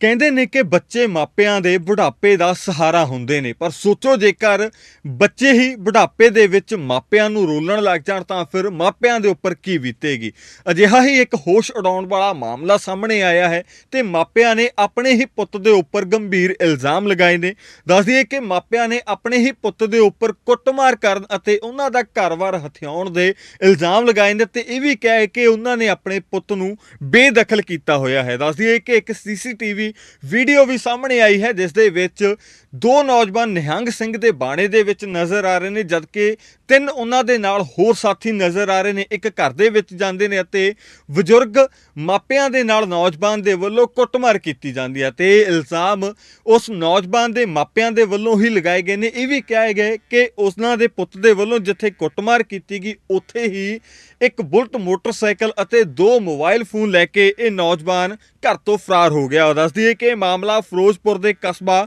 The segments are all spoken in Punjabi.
ਕਹਿੰਦੇ ਨੇ ਕਿ ਬੱਚੇ ਮਾਪਿਆਂ ਦੇ ਬੁਢਾਪੇ ਦਾ ਸਹਾਰਾ ਹੁੰਦੇ ਨੇ, ਪਰ ਸੋਚੋ ਜੇਕਰ ਬੱਚੇ ਹੀ ਬੁਢਾਪੇ ਦੇ ਵਿੱਚ ਮਾਪਿਆਂ ਨੂੰ ਰੋਲਣ ਲੱਗ ਜਾਣ ਤਾਂ ਫਿਰ ਮਾਪਿਆਂ ਦੇ ਉੱਪਰ ਕੀ ਬੀਤੇਗੀ? ਅਜਿਹਾ ਹੀ ਇੱਕ ਹੋਸ਼ ਉਡਾਉਣ ਵਾਲਾ ਮਾਮਲਾ ਸਾਹਮਣੇ ਆਇਆ ਹੈ ਤੇ ਮਾਪਿਆਂ ਨੇ ਆਪਣੇ ਹੀ ਪੁੱਤ ਦੇ ਉੱਪਰ ਗੰਭੀਰ ਇਲਜ਼ਾਮ ਲਗਾਏ ਨੇ। ਦੱਸ ਦਈਏ ਕਿ ਮਾਪਿਆਂ ਨੇ ਆਪਣੇ ਹੀ ਪੁੱਤ ਦੇ ਉੱਪਰ ਕੁੱਟਮਾਰ ਕਰਨ ਅਤੇ ਉਹਨਾਂ ਦਾ ਘਰ-ਬਾਰ ਹਥਿਆਉਣ ਦੇ ਇਲਜ਼ਾਮ ਲਗਾਏ ਨੇ ਤੇ ਇਹ ਵੀ ਕਿਹਾ ਹੈ ਕਿ ਉਹਨਾਂ ਨੇ ਆਪਣੇ ਪੁੱਤ ਨੂੰ ਬੇਦਖਲ ਕੀਤਾ ਹੋਇਆ ਹੈ। ਦੱਸ ਦਈਏ ਕਿ ਇੱਕ ਸੀਸੀਟੀਵੀ ਵੀਡੀਓ ਵੀ ਸਾਹਮਣੇ ਆਈ ਹੈ ਜਿਸ ਦੇ ਵਿੱਚ ਦੋ ਨੌਜਵਾਨ ਨਿਹੰਗ ਸਿੰਘ ਦੇ ਬਾਣੇ ਦੇ ਵਿੱਚ ਨਜ਼ਰ ਆ ਰਹੇ ਨੇ, ਜਦਕਿ ਤਿੰਨ ਉਹਨਾਂ ਦੇ ਨਾਲ ਹੋਰ ਸਾਥੀ ਨਜ਼ਰ ਆ ਰਹੇ ਨੇ। ਇੱਕ ਘਰ ਦੇ ਵਿੱਚ ਜਾਂਦੇ ਨੇ ਅਤੇ ਬਜ਼ੁਰਗ ਮਾਪਿਆਂ ਦੇ ਨਾਲ ਨੌਜਵਾਨ ਦੇ ਵੱਲੋਂ ਕੁੱਟਮਾਰ ਕੀਤੀ ਜਾਂਦੀ ਹੈ ਤੇ ਇਹ ਇਲਜ਼ਾਮ ਉਸ ਨੌਜਵਾਨ ਦੇ ਮਾਪਿਆਂ ਦੇ ਵੱਲੋਂ ਹੀ ਲਗਾਏ ਗਏ ਨੇ। ਇਹ ਵੀ ਕਿਹਾ ਗਿਆ ਕਿ ਉਸਨਾਂ ਦੇ ਪੁੱਤ ਦੇ ਵੱਲੋਂ ਜਿੱਥੇ ਕੁੱਟਮਾਰ ਕੀਤੀ ਗਈ, ਉੱਥੇ ਹੀ ਇੱਕ ਬੁਲਟ ਮੋਟਰਸਾਈਕਲ ਅਤੇ ਦੋ ਮੋਬਾਈਲ ਫੋਨ ਲੈ ਕੇ ਇਹ ਨੌਜਵਾਨ ਘਰ ਤੋਂ ਫਰਾਰ ਹੋ ਗਿਆ। ਦੱਸਦੀ ਹੈ ਕਿ ਇਹ ਮਾਮਲਾ ਫਿਰੋਜ਼ਪੁਰ ਦੇ ਕਸਬਾ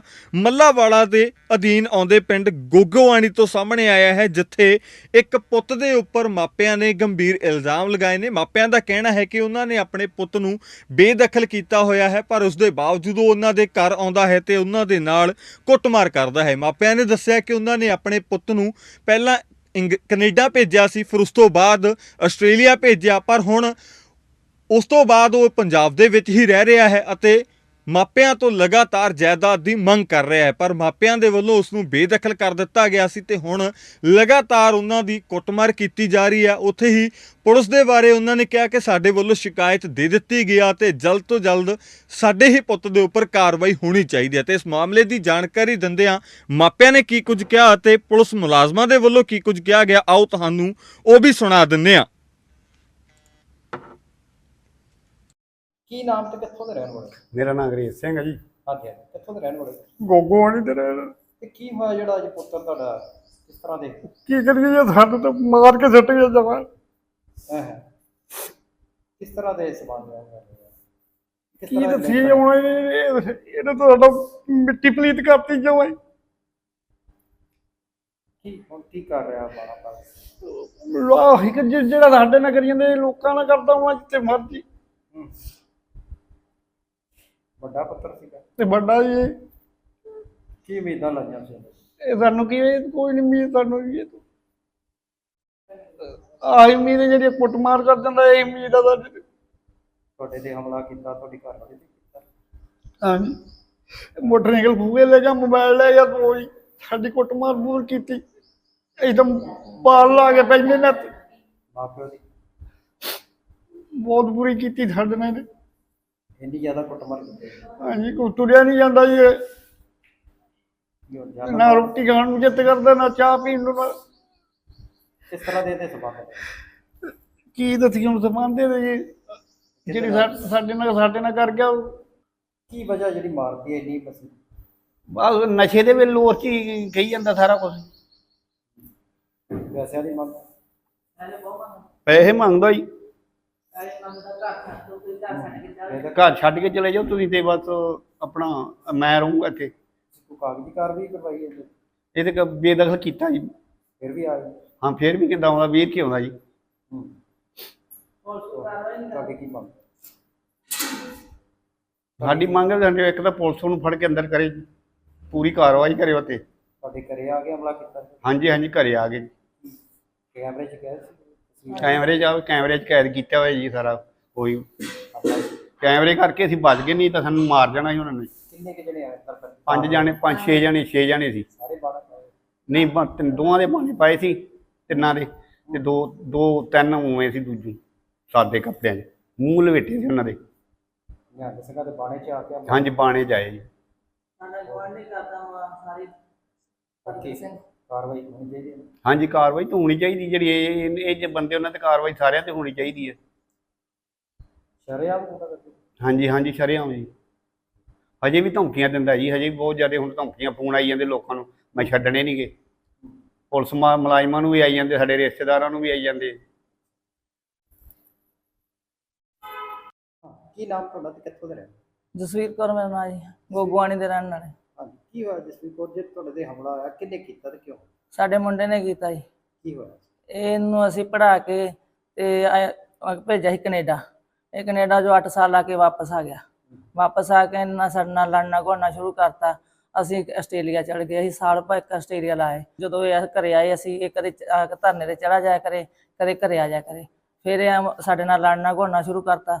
ਵਾਲਾ ਦੇ ਅਧੀਨ ਆਉਂਦੇ ਪਿੰਡ ਗੋਗੋਵਾਣੀ ਤੋਂ ਸਾਹਮਣੇ ਆਇਆ ਹੈ, ਜਿੱਥੇ ਇੱਕ ਪੁੱਤ ਦੇ ਉੱਪਰ ਮਾਪਿਆਂ ਨੇ ਗੰਭੀਰ ਇਲਜ਼ਾਮ ਲਗਾਏ ਨੇ। ਮਾਪਿਆਂ ਦਾ ਕਹਿਣਾ ਹੈ ਕਿ ਉਹਨਾਂ ਨੇ ਆਪਣੇ ਪੁੱਤ ਨੂੰ ਬੇਦਖਲ ਕੀਤਾ ਹੋਇਆ ਹੈ, ਪਰ ਉਸ ਦੇ ਬਾਵਜੂਦ ਉਹ ਉਹਨਾਂ ਦੇ ਘਰ ਆਉਂਦਾ ਹੈ ਤੇ ਉਹਨਾਂ ਦੇ ਨਾਲ ਕੁੱਟਮਾਰ ਕਰਦਾ ਹੈ। ਮਾਪਿਆਂ ਨੇ ਦੱਸਿਆ ਕਿ ਉਹਨਾਂ ਨੇ ਆਪਣੇ ਪੁੱਤ ਨੂੰ ਪਹਿਲਾਂ ਇੰਗ- ਕੈਨੇਡਾ ਭੇਜਿਆ ਸੀ, ਫਿਰ ਉਸ ਤੋਂ ਬਾਅਦ ਆਸਟ੍ਰੇਲੀਆ ਭੇਜਿਆ, ਪਰ ਹੁਣ ਉਸ ਤੋਂ ਬਾਅਦ ਉਹ ਪੰਜਾਬ ਦੇ ਵਿੱਚ ਹੀ ਰਹਿ ਰਿਹਾ ਹੈ ਅਤੇ ਮਾਪਿਆਂ ਤੋਂ ਲਗਾਤਾਰ ਜਾਇਦਾਦ ਦੀ ਮੰਗ ਕਰ ਰਿਹਾ ਹੈ, ਪਰ ਮਾਪਿਆਂ ਦੇ ਵੱਲੋਂ ਉਸ ਨੂੰ ਬੇਦਖਲ ਕਰ ਦਿੱਤਾ ਗਿਆ ਸੀ ਤੇ ਹੁਣ ਲਗਾਤਾਰ ਉਹਨਾਂ ਦੀ ਕੁੱਟਮਾਰ ਕੀਤੀ ਜਾ ਰਹੀ ਹੈ। ਉੱਥੇ ਹੀ ਪੁਲਿਸ ਦੇ ਬਾਰੇ ਉਹਨਾਂ ਨੇ ਕਿਹਾ ਕਿ ਸਾਡੇ ਵੱਲੋਂ ਸ਼ਿਕਾਇਤ ਦੇ ਦਿੱਤੀ ਗਿਆ ਤੇ ਜਲਦ ਤੋਂ ਜਲਦ ਸਾਡੇ ਹੀ ਪੁੱਤ ਦੇ ਉੱਪਰ ਕਾਰਵਾਈ ਹੋਣੀ ਚਾਹੀਦੀ ਹੈ। ਤੇ ਇਸ ਮਾਮਲੇ ਦੀ ਜਾਣਕਾਰੀ ਦਿੰਦਿਆਂ ਮਾਪਿਆਂ ਨੇ ਕੀ ਕੁਝ ਕਿਹਾ ਅਤੇ ਪੁਲਿਸ ਮੁਲਾਜ਼ਮਾਂ ਦੇ ਵੱਲੋਂ ਕੀ ਕੁਝ ਕਿਹਾ ਗਿਆ, ਆਓ ਤੁਹਾਨੂੰ ਉਹ ਵੀ ਸੁਣਾ ਦਿੰਦੇ ਹਾਂ। ਕੀ ਨਾਮ ਤੇ ਕਿੱਥੋਂ ਦੇ ਰਹਿਣ ਵਾਲੇ? ਮੇਰਾ ਨਾਮ ਅੰਗਰੇਜ਼ ਸਿੰਘ ਹੈ ਜੀ। ਹਾਂਜੀ ਹਾਂਜੀ, ਕਿੱਥੋਂ ਦੇ ਰਹਿਣ ਵਾਲੇ? ਗੋਗੋ ਵਾਲੀ ਤੇ ਰਹਿਣ ਤੇ ਕੀ ਹੋਇਆ ਜਿਹੜਾ ਅੱਜ ਪੁੱਤਰ ਤੁਹਾਡਾ ਕਿਸ ਤਰ੍ਹਾਂ ਦੇ? ਕੀ ਕਰੀਏ ਜੇ ਸਾਨੂੰ ਤਾਂ ਮਾਰ ਕੇ ਸੁੱਟ ਗਿਆ ਜਮਾ ਹੈ ਹੈ। ਕਿਸ ਤਰ੍ਹਾਂ ਦੇ ਸਬੰਧ ਹੈ ਕੀ ਤਰ੍ਹਾਂ ਦੇ ਦੱਸੀਏ link ਹੁਣ ਇਹ- ਇਹਨੇ ਤਾਂ ਸਾਡਾ ਮਿੱਟੀ ਪਲੀਤ ਕਰਤੀ ਜਮਾ ਕੀ ਹੁਣ ਕੀ ਕਰ ਰਿਹਾ ਬਾਣਾ ਪਰ ਆਹੀ ਕਿ ਜਿ- ਜਿਹੜਾ ਸਾਡੇ ਨਾਲ ਕਰੀ ਜਾਂਦੇ ਲੋਕਾਂ ਨਾਲ ਕਰਦਾ ਹਾਂ ਜਿੱਥੇ ਮਰਜ਼ੀ। ਹੂੰ। ਵੱਡਾ ਪੁੱਤਰ ਸੀਗਾ। ਤੇ ਵੱਡਾ ਜੀ। ਕੀ ਉਮੀਦਾਂ ਲਾਈਆਂ ਸੀ ਉਹਨੇ? ਇਹ ਸਾਨੂੰ ਕੀ ਇਹ ਕੋਈ ਨਹੀਂ ਮੀਤ ਸਾਨੂੰ ਵੀ ਇਹ ਤੋਂ। ਆਹੀ ਮੀਤ ਜਿਹੜੀ ਕੁੱਟਮਾਰ ਕਰ ਦਿੰਦਾ ਇਹ ਮੀਤ ਆ ਸਾਡੀ ਤੇ। ਤੁਹਾਡੇ ਤੇ ਹਮਲਾ ਕੀਤਾ ਤੁਹਾਡੀ ਘਰ ਵਾਲੇ ਤੇ ਕੀਤਾ? ਹਾਂਜੀ। ਮੋਟਰਸਾਈਕਲ ਫੂਗੇ ਲੈ ਗਿਆ ਮੋਬਾਈਲ ਲੈ ਗਿਆ ਦੋ ਹੀ ਸਾਡੀ ਕੁੱਟਮਾਰ ਬੂਰ ਕੀਤੀ। ਇੱਕਦਮ ਬਾਲ ਲਾ ਕੇ ਪੈਂਦੇ ਨੇ ਤੇ ਮਾਪਿਓ ਦੀ? ਬਹੁਤ ਬੁਰੀ ਕੀਤੀ ਸਾਡੇ ਨਾਲ। ਇਹਨੇ। ਇੰਨੀ ਜ਼ਿਆਦਾ ਕੁੱਟਮਾਰ ਕੀਤੀ ਹਾਂਜੀ ਕੋਈ ਤੁਰਿਆ ਨਹੀਂ ਜਾਂਦਾ ਜੀ ਇਹ। ਨਾ ਰੋਟੀ ਖਾਣ ਨੂੰ ਜਿੱਤ ਕਰਦਾ ਨਾ ਚਾਹ ਪੀਣ ਨੂੰ ਨਾ ਕਿਸ ਤਰ੍ਹਾਂ ਦੇ ਇਹਦੇ ਸਬੰਧ ਨੇ? ਕੀ ਦੱਸੀਏ ਹੁਣ ਸਮਾਨਦੇ ਦੇ ਜੀ। ਜਿਹੜੀ ਸਾ- ਸਾਡੇ ਨਾਲ ਸਾਡੇ ਨਾਲ ਕਰ ਗਿਆ ਉਹ। ਕੀ ਵਜ੍ਹਾ ਜਿਹੜੀ ਮਾਰਦੀ ਹੈ ਇੰਨੀ ਬਸ ਬਸ ਨਸ਼ੇ ਦੇ ਵਿੱਚ ਲੋਰ ਚ ਹੀ ਕਹੀ ਜਾਂਦਾ ਸਾਰਾ ਕੁਝ ਪੈਸਿਆਂ ਦੀ ਮੰਗ? ਪੈਸੇ ਮੰਗਦਾ ਜੀ। ਘਰ ਛੱਡ ਕੇ ਚਲੇ ਜਾਓ। ਤੁਸੀਂ ਤੇ ਬਸ ਆਪਣਾ ਮੈਂ ਰਹੂੰਗਾ ਇੱਥੇ। ਕੋਈ ਕਾਗਜ਼ੀ ਕਾਰਵਾਈ ਕਰਵਾਈ ਹੈ? ਇਹ ਤੇ ਕ- ਬੇਦਖਲ ਕੀਤਾ ਜੀ। ਫਿਰ ਵੀ ਆ ਗਏ ਹਾਂ ਫੇਰ ਵੀ ਕਿੱਦਾਂ ਆਉਂਦਾ ਵੀਰ ਕੀ ਆਉਂਦਾ ਜੀ। ਹੂੰ। ਤੁਹਾਡੀ ਕੀ ਮੰਗ? ਸਾਡੀ ਮੰਗ ਹੈ ਸਾਡੇ ਇੱਕ ਤਾਂ ਪੁਲਿਸ ਨੂੰ ਫੜ ਕੇ ਅੰਦਰ ਕਰੇ ਜੀ। ਪੂਰੀ ਕਾਰਵਾਈ ਕਰੇ ਉਹ ਤੇ ਤੁਹਾਡੇ ਘਰੇ ਆ ਕੇ ਹਮਲਾ ਕੀਤਾ? ਹਾਂਜੀ ਹਾਂਜੀ ਘਰੇ ਆ ਗਏ ਜੀ। ਕੈਮਰੇ 'ਚ ਗਏ ਸੀ? ਕੈਮਰੇ ਜਾ ਕੈਮਰੇ 'ਚ ਕੈਦ ਕੀਤਾ ਹੋਇਆ ਜੀ ਸਾਰਾ ਕੋਈ। ਆਪਣਾ ਕੈਮਰੇ ਕਰਕੇ ਅਸੀਂ ਬਚ ਗਏ ਨਹੀਂ ਤਾਂ ਸਾਨੂੰ ਮਾਰ ਜਾਣਾ ਸੀ ਉਹਨਾਂ ਨੇ। ਕਿੰਨੇ ਕਿ ਜਣੇ ਆਏ ਤਰ ਪੰਜ ਜਾਣੇ ਪੰਜ ਛੇ ਜਾਣੇ ਛੇ ਜਾਣੇ ਸੀ। ਸਾਰੇ ਨਹੀਂ ਬ- ਤਿੰਨ- ਦੋਵਾਂ ਦੇ ਬਾਣੇ ਪਾਏ ਸੀ ਤਿੰਨਾਂ ਦੇ। ਤੇ ਦੋ ਦੋ ਤਿੰਨ ਉਵੇਂ ਸੀ ਦੂਜੂ ਸਾਦੇ ਕੱਪੜਿਆਂ 'ਚ। ਮੂੰਹ ਲਵੇਟੇ ਸੀ ਉਹਨਾਂ ਦੇ। ਨਿਹੰਗ ਸਿੰਘਾਂ ਦੇ ਬਾਣੇ 'ਚ ਆ ਕੇ ਹਮਲਾ ਹਾਂਜੀ ਬਾਣੇ ਜਾਏ ਜੀ। ਕਾਰਵਾਈ ਹੋਣੀ ਚਾਹੀਦੀ ਹੈ ਹਾਂਜੀ ਕਾਰਵਾਈ ਤਾਂ ਹੋਣੀ ਚਾਹੀਦੀ ਜਿਹੜੀ ਇਹ ਜੇ ਬੰਦੇ ਉਹਨਾਂ ਤੇ ਕਾਰਵਾਈ ਸਾਰਿਆਂ ਤੇ ਹੋਣੀ ਚਾਹੀਦੀ ਹੈ। ਸ਼ਰਿਆਮ ਹੁੰਦਾ ਕਰਦੇ ਹਾਂਜੀ ਹਾਂਜੀ ਸ਼ਰੇਆਮ ਜੀ ਹਜੇ ਵੀ ਧਮਕੀਆਂ ਦਿੰਦਾ ਜੀ ਹਜੇ ਵੀ ਬਹੁਤ ਜ਼ਿਆਦਾ ਹੁਣ ਧਮਕੀਆਂ ਫੋਨ ਆਈ ਜਾਂਦੇ ਲੋਕਾਂ ਨੂੰ। ਮੈਂ ਛੱਡਣੇ ਨਹੀਂਗੇ ਪੁਲਿਸ ਮਾ- ਮੁਲਾਜ਼ਮਾਂ ਨੂੰ ਵੀ ਆਈ ਜਾਂਦੇ ਸਾਡੇ ਰਿਸ਼ਤੇਦਾਰਾਂ ਨੂੰ ਵੀ ਆਈ ਜਾਂਦੇ। ਹਾਂ ਕੀ ਨਾਮ ਤੁਹਾਡਾ ਤੇ ਕਿੱਥੋਂ ਦੇ ਰਹਿਣ ਜਸਵੀਰ ਕੌਰ ਮੇਰਾ ਨਾਂ ਜੀ ਗੋਗਵਾਣੀ ਦੇ ਰਹਿਣ ਵਾਲੇ। ਕੀ ਹੋਇਆ ਜਸਵੀਰ ਕੌਰ ਜੇ ਤੁਹਾਡੇ ਤੇ ਹਮਲਾ ਹੋਇਆ? ਕਿੰਨੇ ਕੀਤਾ ਤੇ ਕਿਉਂ? ਸਾਡੇ ਮੁੰਡੇ ਨੇ ਕੀਤਾ ਜੀ। ਕੀ ਹੋਇਆ? ਇਹਨੂੰ ਅਸੀਂ ਪੜਾ ਕੇ ਤੇ ਅਹ ਭੇਜਿਆ ਸੀ ਕੈਨੇਡਾ। ਇਹ ਕੈਨੇਡਾ ਜੋ 8 ਸਾਲ ਲਾ ਕੇ ਵਾਪਸ ਆ ਗਿਆ। ਵਾਪਸ ਆ ਕੇ ਇਹਨਾਂ ਸਾਡੇ ਨਾਲ ਲੜਨਾ ਘੋੜਨਾ ਸ਼ੁਰੂ ਕਰਤਾ। ਅਸੀਂ ਆਸਟ੍ਰੇਲੀਆ ਚੜ ਗਏ ਅਸੀਂ ਸਾਲ ਭਰ ਇੱਕ ਆਸਟ੍ਰੇਲੀਆ ਲਾਏ। ਜਦੋਂ ਇਹ ਘਰੇ ਆਏ ਅਸੀਂ ਇਹ ਕਦੇ ਚ- ਆ ਕੇ ਧਰਨੇ ਤੇ ਚੜਾ ਜਾਇਆ ਕਰੇ ਕਦੇ ਘਰੇ ਆ ਜਾਇਆ ਕਰੇ। ਫਿਰ ਇਹ ਸਾਡੇ ਨਾਲ ਲੜਨਾ ਘੋੜਨਾ ਸ਼ੁਰੂ ਕਰਤਾ।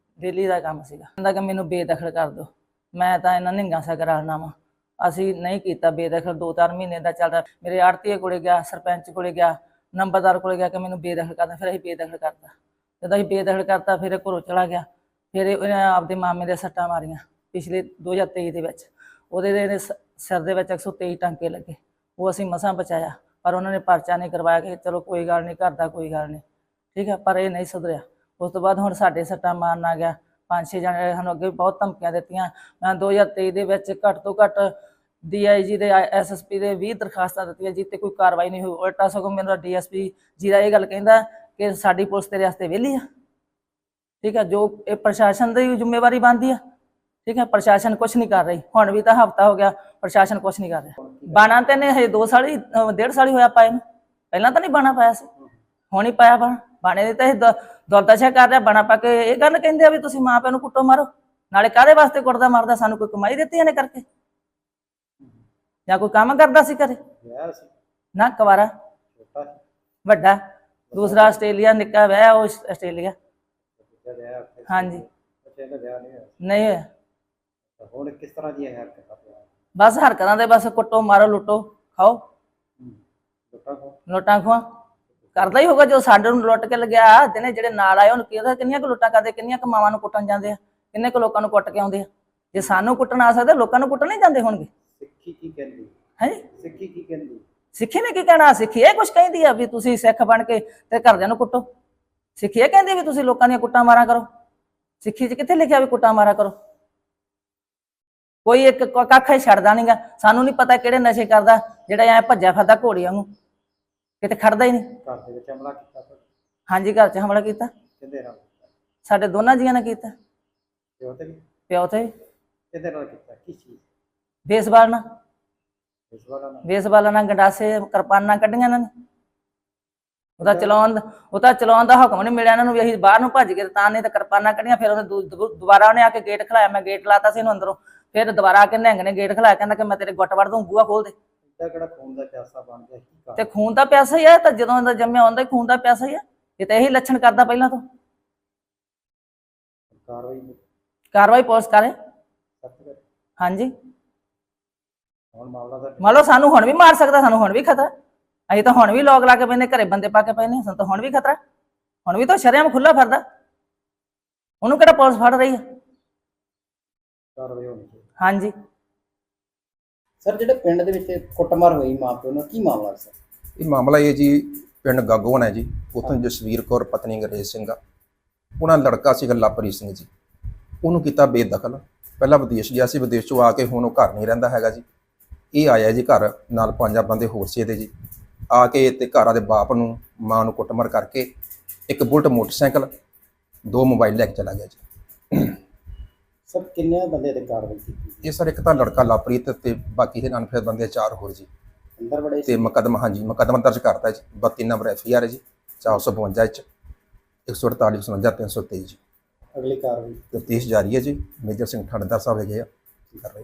ਡੇਲੀ ਦਾ ਕੰਮ ਸੀਗਾ। ਕਹਿੰਦਾ ਕਿ ਮੈਨੂੰ ਬੇਦਖਲ ਕਰ ਦਿਓ। ਮੈਂ ਤਾਂ ਇਹਨਾਂ ਨਿਹੰਗਾਂ ਸਾ ਕਰਾਉਣਾ ਵਾ। ਅਸੀਂ ਨਹੀਂ ਕੀਤਾ ਬੇਦਖਲ ਦੋ ਚਾਰ ਮਹੀਨੇ ਦਾ ਚੱਲਦਾ। ਮੇਰੇ ਆੜਤੀਏ ਕੋਲੇ ਗਿਆ, ਸਰਪੰਚ ਕੋਲੇ ਗਿਆ, ਨੰਬਰਦਾਰ ਕੋਲੇ ਗਿਆ ਕਿ ਮੈਨੂੰ ਬੇਦਖਲ ਕਰਦਾ ਫਿਰ ਅਸੀਂ ਬੇਦਖਲ ਕਰਤਾ। ਜਦੋਂ ਅਸੀਂ ਬੇਦਖਲ ਕਰਤਾ, ਫਿਰ ਘਰੋਂ ਚਲਾ ਗਿਆ। ਫਿਰ ਇਹ- ਉਹਨੇ ਆਪਦੇ ਮਾਮੇ ਦੇ ਸੱਟਾਂ ਮਾਰੀਆਂ ਪਿਛਲੇ 2023 ਦੇ ਵਿੱਚ। ਉਹਦੇ ਦੇ ਇਹਦੇ ਸਿਰ ਦੇ ਵਿੱਚ 123 ਟਾਂਕੇ ਲੱਗੇ। ਉਹ ਅਸੀਂ ਮਸਾਂ ਬਚਾਇਆ। ਪਰ ਉਹਨਾਂ ਨੇ ਪਰਚਾ ਨਹੀਂ ਕਰਵਾਇਆ ਕਿ ਚਲੋ ਕੋਈ ਗੱਲ ਨਹੀਂ ਕਰਦਾ ਕੋਈ ਗੱਲ ਨਹੀਂ। ਠੀਕ ਹੈ ਪਰ ਇਹ ਨਹੀਂ ਸੁਧਰਿਆ। ਉਸ ਤੋਂ ਬਾਅਦ ਹੁਣ ਸਾਡੇ ਸੱਟਾਂ ਮਾਰਨ ਆ ਗਿਆ। ਪੰਜ ਛੇ ਜਣੇ ਸਾਨੂੰ ਅੱਗੇ ਬਹੁਤ ਧਮਕੀਆਂ ਦਿੱਤੀਆਂ। ਮੈਂ 2023 ਦੇ ਵਿੱਚ ਘੱਟ ਤੋਂ ਘੱਟ ਡੀਆਈਜੀ ਦੇ ਐਸਐਸਪੀ ਦੇ 20 ਦਰਖਾਸਤਾਂ ਦਿੱਤੀਆਂ ਜਿੱਤੇ ਕੋਈ ਕਾਰਵਾਈ ਨਹੀਂ ਹੋਈ। ਉਲਟਾ ਸਗੋਂ ਮੇਰਾ ਡੀਐਸਪੀ ਜੀ ਦਾ ਇਹ ਗੱਲ ਕਹਿੰਦਾ ਕਿ ਸਾਡੀ ਪੁਲਿਸ ਤੇਰੇ ਵਾਸਤੇ ਵਿਹਲੀ ਆ। ਠੀਕ ਹੈ ਜੋ ਇਹ ਪ੍ਰਸ਼ਾਸਨ ਦੀ ਜ਼ਿੰਮੇਵਾਰੀ ਬਣਦੀ ਆ। ਠੀਕ ਹੈ ਪ੍ਰਸ਼ਾਸਨ ਕੁਝ ਨਹੀਂ ਕਰ ਰਹੀ। ਹੁਣ ਵੀ ਤਾਂ ਹਫਤਾ ਹੋ ਗਿਆ, ਪ੍ਰਸ਼ਾਸਨ ਕੁਝ ਨਹੀਂ ਕਰ ਰਿਹਾ। ਬਾਣਾ ਤੇ ਨੇ ਹਜੇ 2 ਸਾਲ ਹੀ, ਅਹ ਡੇਢ ਸਾਲ ਹੀ ਹੋਇਆ ਪਾਏ ਨੂੰ। ਪਹਿਲਾਂ ਤਾਂ ਨਹੀਂ ਬਾਣਾ ਪਾਇਆ ਸੀ। ਹੁਣ ਹੀ ਪਾਇਆ ਬਾਣਾ। ਬਾਣੇ ਦੇ ਤਾਂ ਇਹ ਦੌਲਤਾਸ਼ਾ ਕਰ ਰਿਹਾ ਬਾਣਾ ਪਾ ਕੇ ਇਹ ਗੱਲ ਕਹਿੰਦੇ ਆ ਵੀ ਤੁਸੀਂ ਮਾਂ ਪਿਓ ਨੂੰ ਕੁੱਟੋ ਮਾਰੋ। ਨਾਲੇ ਕਾਹਦੇ ਵਾਸਤੇ ਕੁੱਟਦਾ ਮਾਰਦਾ? ਸਾਨੂੰ ਕੋਈ ਕਮਾਈ ਦਿੱਤੀ ਇਹਨੇ ਕਰਕੇ? ਜਾਂ ਕੋਈ ਕੰਮ ਕਰਦਾ ਸੀ ਘਰੇ? ਨਾ ਕੁਵਾਰਾ। ਵੱਡਾ। ਦੂਸਰਾ ਆਸਟ੍ਰੇਲੀਆ ਨਿੱਕਾ ਵਿਆਹ ਉਹ ਆਸਟ੍ਰੇਲੀਆ। ਹਾਂਜੀ। ਨਹੀਂ ਹੋਇਆ। ਹੁਣ ਕਿਸ ਤਰ੍ਹਾਂ ਦੀ ਹਰਕਤਾਂ ਬਸ ਹਰਕਤਾਂ ਦੇ ਬਸ ਕੁੱਟੋ ਮਾਰੋ ਲੁੱਟੋ ਖਾਓ। ਲੁੱਟਾਂ ਖਵਾ ਕਰਦਾ ਹੀ ਹੋਗਾ ਜੋ ਸਾਡੇ ਨੂੰ ਲੁੱਟ ਕੇ ਲਗਿਆ ਜਿਹਨੇ ਜਿਹੜੇ ਨਾਲ ਆਏ ਉਹਨੂੰ ਕਿਹਾ ਕਿੰਨੀਆਂ ਕੁ ਲੁੱਟਾਂ ਕਰਦੇ ਕਿੰਨੀਆਂ ਕੁ ਮਾਵਾਂ ਨੂੰ ਕੁੱਟਣ ਜਾਂਦੇ ਆ ਕਿੰਨੇ ਕੁ ਲੋਕਾਂ ਨੂੰ ਕੁੱਟ ਕੇ ਆਉਂਦੇ ਆ? ਜੇ ਸਾਨੂੰ ਕੁੱਟਣ ਆ ਸਕਦੇ ਲੋਕਾਂ ਨੂੰ ਕੁੱਟਣ ਨਹੀਂ ਜਾਂਦੇ ਹੋਣਗੇ। ਸਿੱਖੀ ਕੀ ਕਹਿੰਦੀ? ਹੈ? ਸਿੱਖੀ ਕੀ ਕਹਿੰਦੀ? ਸਿੱਖੀ ਨੇ ਕੀ ਕਹਿਣਾ? ਸਿੱਖੀ ਇਹ ਕੁਛ ਕਹਿੰਦੀ ਆ ਵੀ ਤੁਸੀਂ ਸਿੱਖ ਬਣ ਕੇ ਤੇ ਘਰਦਿਆਂ ਨੂੰ ਕੁੱਟੋ। ਸਿੱਖੀ ਇਹ ਕਹਿੰਦੀ ਵੀ ਤੁਸੀਂ ਲੋਕਾਂ ਦੀਆਂ ਕੁੱਟਾਂ ਮਾਰਾਂ ਕਰੋ। ਸਿੱਖੀ 'ਚ ਕਿੱਥੇ ਲਿਖਿਆ ਵੀ ਕੁੱਟਾਂ ਮਾਰਾਂ ਕਰੋ? ਕੋਈ ਇੱਕ ਕ- ਕੱਖ ਛੱਡਦਾ ਨਹੀਂਗਾ ਸਾਨੂੰ ਨਹੀਂ ਪਤਾ ਕਿਹੜੇ ਨਸ਼ੇ ਕਰਦਾ ਜਿਹੜਾ ਐ ਭੱਜਿਆ ਫਿਰਦਾ ਘੋੜੀ ਵਾਂਗੂ। ਕਿਤੇ ਖੜਦਾ ਹੀ ਨਹੀਂ। ਘਰ ਦੇ ਵਿੱਚ ਹਮਲਾ ਕੀਤਾ ਹਾਂਜੀ ਘਰ 'ਚ ਹਮਲਾ ਕੀਤਾ। ਕਿਹਦੇ ਨਾਲ ਕੀਤਾ? ਸਾਡੇ ਦੋਨਾਂ ਜੀਆਂ ਨੇ ਕੀਤਾ। ਪਿਓ ਤੇ ਵੀ? ਪਿਓ ਤੇ ਕਿਹਦੇ ਨਾਲ ਕੀਤਾ? ਕੀ ਚੀਜ਼? ਬੇਸਬਾਲ ਨਾਲ। ਇਸ ਵਾਲਾ ਨਾਲ? ਬੇਸਬਾਲਾਂ ਨਾਲ ਗੰਡਾਸੇ ਕਿਰਪਾਨਾਂ ਕੱਢੀਆਂ ਇਹਨਾਂ ਨੇ। ਉਹਦਾ ਚਲਾਉਣ ਉਹਦਾ ਚਲਾਉਣ ਦਾ ਹੁਕਮ ਨਹੀਂ ਮਿਲਿਆ ਇਹਨਾਂ ਨੂੰ ਵੀ ਅਸੀਂ ਬਾਹਰ ਨੂੰ ਭੱਜ ਕੇ ਤਾਂ ਨਹੀਂ ਤਾਂ ਕਿਰਪਾਨਾਂ ਕੱਢੀਆਂ ਫਿਰ ਉਹਨੇ ਦੂ- ਦੂ- ਦੁਬਾਰਾ ਉਹਨੇ ਆ ਕੇ ਗੇਟ ਖਲਾਇਆ। ਮੈਂ ਗੇਟ ਲਾਤਾ ਸੀ ਇਹਨੂੰ ਅੰਦਰੋਂ। ਫਿਰ ਦੁਬਾਰਾ ਆ ਕੇ ਨਿਹੰਗ ਨੇ ਗੇਟ ਖਲਾਇਆ। ਕਹਿੰਦਾ ਕਿ ਮੈਂ ਤੇਰੇ ਗੁੱਟ ਵੜ ਦੂੰ ਬੂਹਾ ਖੋਲ ਦੇ। ਇੱਦਾਂ ਕਿਹੜਾ ਖੂਨ ਦਾ ਪਿਆਸਾ ਬਣ ਗਿਆ ਕੀ ਕਰ ਤੇ ਖੂਨ ਦਾ ਪਿਆਸਾ ਹੀ ਆ ਤਾਂ ਜਦੋਂ ਦਾ ਜੰਮਿਆ ਹੁੰਦਾ ਹੀ ਖੂਨ ਦਾ ਪਿਆਸਾ ਹੀ ਆ। ਇਹ ਤਾਂ ਇਹੀ ਲੱਛਣ ਕਰਦਾ ਪਹਿਲਾਂ ਤੋਂ। ਕਾਰਵਾਈ ਨੂੰ ਕਾਰਵਾਈ ਪੁਲਿਸ ਕਰੇ। ਸਖਤ ਕਰ। ਹਾਂਜੀ। ਹੁਣ ਮਾਮਲਾ ਦਾ ਮੰਨ ਲਓ ਸਾਨੂੰ ਹੁਣ ਵੀ ਮਾਰ ਸਕਦਾ ਸਾਨੂੰ ਹੁਣ ਵੀ ਖਤਰਾ। ਅਸੀਂ ਤਾਂ ਹੁਣ ਵੀ ਲੋਕ ਲਾ ਕੇ ਪੈਨੇ ਘਰੇ ਬੰਦੇ ਪਾ ਕੇ ਪੈਨੇ ਸਾਨੂੰ ਤਾਂ ਹੁਣ ਵੀ ਖਤਰਾ। ਹੁਣ ਵੀ ਤਾਂ ਸ਼ਰੇਆਮ ਖੁੱਲਾ ਫਿਰਦਾ। ਉਹਨੂੰ ਕਿਹੜਾ ਪੁਲਿਸ ਫੜ ਰਹੀ ਹੈ ਕਾਰਵਾਈ ਹੋਣੀ ਚਾਹੀਦੀ। ਹਾਂਜੀ। ਸਰ ਜਿਹੜੇ ਪਿੰਡ ਦੇ ਵਿੱਚ ਕੁੱਟਮਾਰ ਹੋਈ ਮਾਂ ਪਿਓ ਨਾਲ ਕੀ ਮਾਮਲਾ ਸਰ? ਇਹ ਮਾਮਲਾ ਇਹ ਜੀ ਪਿੰਡ ਗਾਗੋਨ ਹੈ ਜੀ ਉੱਥੋਂ ਜਸਵੀਰ ਕੌਰ ਪਤਨੀ ਅੰਗਰੇਜ਼ ਸਿੰਘ ਆ। ਉਹਨਾਂ ਦਾ ਲੜਕਾ ਸੀਗਾ ਲਵਪ੍ਰੀਤ ਸਿੰਘ ਜੀ। ਉਹਨੂੰ ਕੀਤਾ ਬੇਦਖਲ। ਪਹਿਲਾਂ ਵਿਦੇਸ਼ ਗਿਆ ਸੀ ਵਿਦੇਸ਼ ਚੋਂ ਆ ਕੇ ਹੁਣ ਉਹ ਘਰ ਨਹੀਂ ਰਹਿੰਦਾ ਹੈਗਾ ਜੀ। ਇਹ ਆਇਆ ਜੀ ਘਰ ਨਾਲ ਪੰਜ ਬੰਦੇ ਹੋਰ ਸੀ ਇਹਦੇ ਜੀ। ਆ ਕੇ ਤੇ ਘਰਾਂ ਦੇ ਬਾਪ ਨੂੰ ਮਾਂ ਨੂੰ ਕੁੱਟਮਾਰ ਕਰਕੇ ਇੱਕ ਬੁਲਟ ਮੋਟਰਸਾਈਕਲ ਦੋ ਮੋਬਾਈਲ ਲੈ ਕੇ ਚਲਾ ਗਿਆ ਜੀ। ਸਰ ਕਿੰਨੇ ਬੰਦੇ ਤੇ ਕਾਰਵਾਈ ਕੀਤੀ ਇਹ ਸਰ ਇੱਕ ਤਾਂ ਲੜਕਾ ਲਵਪ੍ਰੀਤ ਤੇ ਬਾਕੀ ਦੇ ਨਾਲ ਫਿਰ ਬੰਦੇ ਚਾਰ ਹੋਰ ਜੀ। ਅੰਦਰ ਬੜੇ ਤੇ ਮੁਕੱਦਮਾ ਹਾਂਜੀ ਮੁਕੱਦਮਾ ਦਰਜ ਕਰਤਾ ਜੀ। 32 ਨੰਬਰ ਐਫ ਆਰ ਹੈ ਜੀ 452 ਚ 148 57 323 ਜੀ। ਅਗਲੀ ਕਾਰਵਾਈ? ਤਫਤੀਸ਼ ਜਾਰੀ ਹੈ ਜੀ। ਮੇਜਰ ਸਿੰਘ ਥਾਣੇਦਾਰ ਸਾਹਿਬ ਹੈਗੇ ਆ। ਕਰ ਰਹੇ